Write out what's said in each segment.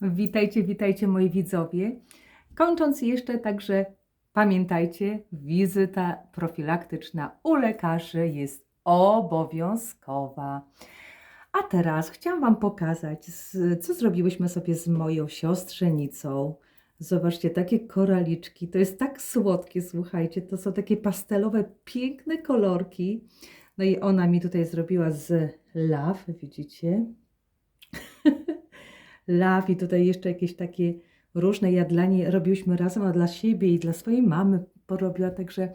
Witajcie, witajcie moi widzowie. Kończąc jeszcze, także pamiętajcie, wizyta profilaktyczna u lekarzy jest obowiązkowa. A teraz chciałam Wam pokazać, co zrobiłyśmy sobie z moją siostrzenicą. Zobaczcie, takie koraliczki. To jest tak słodkie, słuchajcie. To są takie pastelowe, piękne kolorki. No i ona mi tutaj zrobiła z law, widzicie? Law i tutaj jeszcze jakieś takie różne. Ja dla niej robiłyśmy razem, a dla siebie i dla swojej mamy porobiła także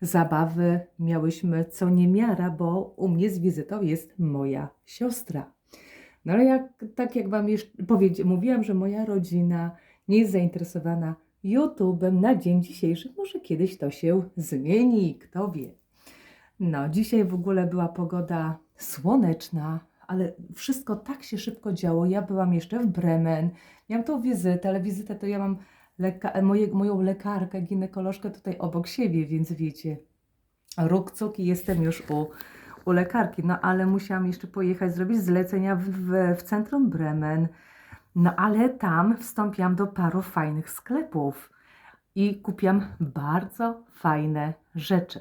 zabawy. Miałyśmy co niemiara, bo u mnie z wizytą jest moja siostra. No ale jak, tak jak Wam powiedzi- mówiłam, że moja rodzina nie jest zainteresowana YouTube'em na dzień dzisiejszy, może kiedyś to się zmieni, kto wie. No, dzisiaj w ogóle była pogoda słoneczna, ale wszystko tak się szybko działo. Ja byłam jeszcze w Bremen, miałam tą wizytę, ale wizytę to ja mam leka- moje, moją lekarkę, ginekolożkę tutaj obok siebie, więc wiecie, rukcuk i jestem już u, u lekarki. No ale musiałam jeszcze pojechać, zrobić zlecenia w, w, w centrum Bremen. No ale tam wstąpiłam do paru fajnych sklepów i kupiłam bardzo fajne rzeczy.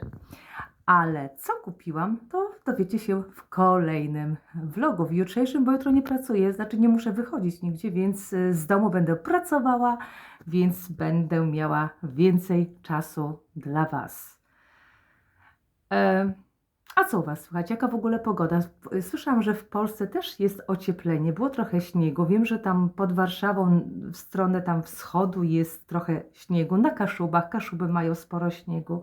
Ale co kupiłam, to dowiecie się w kolejnym vlogu, w jutrzejszym, bo jutro nie pracuję, znaczy nie muszę wychodzić nigdzie, więc y, z domu będę pracowała, więc będę miała więcej czasu dla Was. E, a co u Was słychać? Jaka w ogóle pogoda? Słyszałam, że w Polsce też jest ocieplenie, było trochę śniegu. Wiem, że tam pod Warszawą w stronę tam wschodu jest trochę śniegu, na Kaszubach, Kaszuby mają sporo śniegu.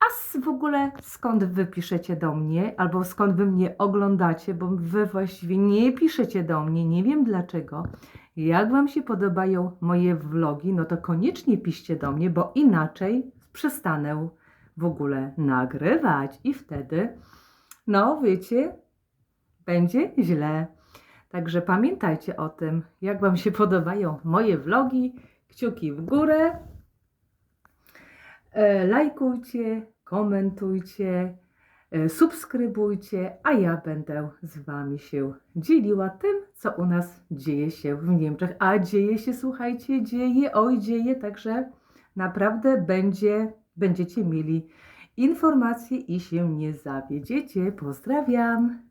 A w ogóle skąd wy piszecie do mnie, albo skąd wy mnie oglądacie, bo wy właściwie nie piszecie do mnie, nie wiem dlaczego. Jak wam się podobają moje vlogi, no to koniecznie piszcie do mnie, bo inaczej przestanę w ogóle nagrywać i wtedy, no wiecie, będzie źle. Także pamiętajcie o tym, jak wam się podobają moje vlogi, kciuki w górę. E, lajkujcie, komentujcie, e, subskrybujcie, a ja będę z Wami się dzieliła tym, co u nas dzieje się w Niemczech. A dzieje się, słuchajcie, dzieje, oj dzieje, także naprawdę będzie, będziecie mieli informacje i się nie zawiedziecie. Pozdrawiam!